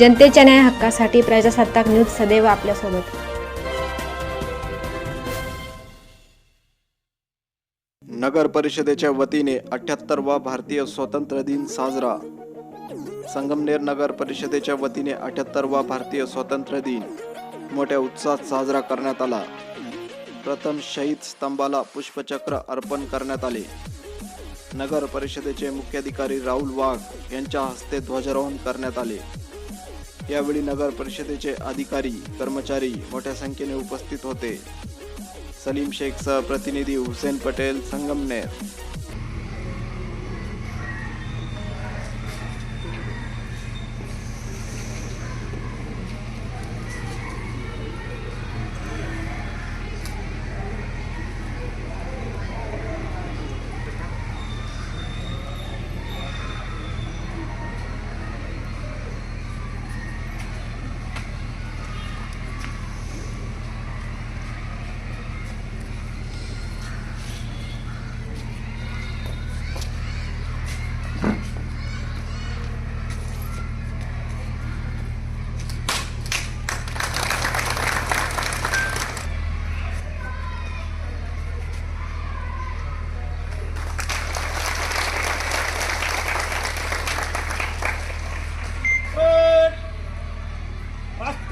जनतेच्या न्याय हक्कासाठी प्रजासत्ताक न्यूज सदैव आपल्यासोबत. नगर परिषदेच्या वतीने अठ्याहत्तरवा भारतीय स्वातंत्र्य दिन साजरा. संगमनेर नगर परिषदेच्या वतीने अठ्याहत्तरवा भारतीय स्वातंत्र्य दिन मोठ्या उत्साहात साजरा करण्यात आला. प्रथम शहीद स्तंभाला पुष्पचक्र अर्पण करण्यात आले. नगर परिषदेचे मुख्याधिकारी राहुल वाघ यांच्या हस्ते ध्वजारोहण करण्यात आले. यावेळी नगर परिषदेचे अधिकारी कर्मचारी मोठ्या संख्येने उपस्थित होते. सलीम शेखसह प्रतिनिधी हुसेन पटेल संगमनेर.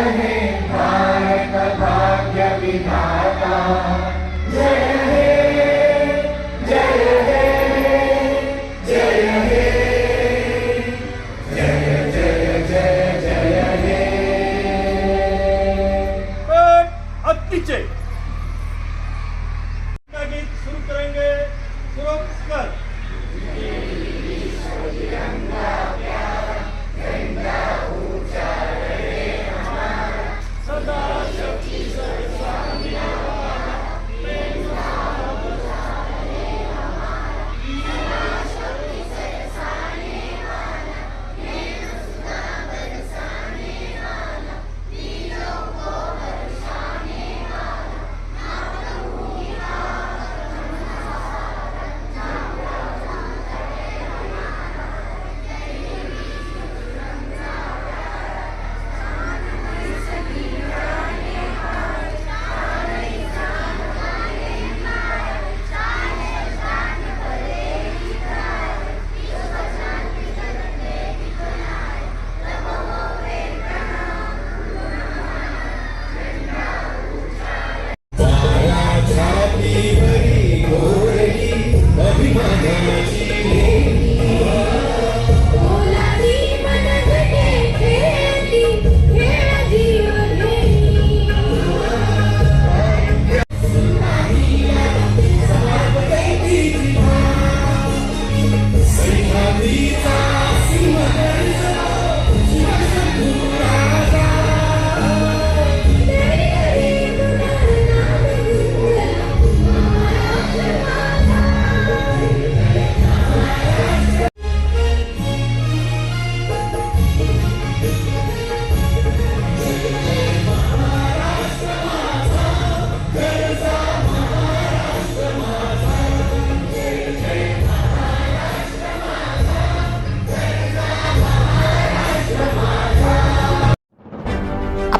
Amen.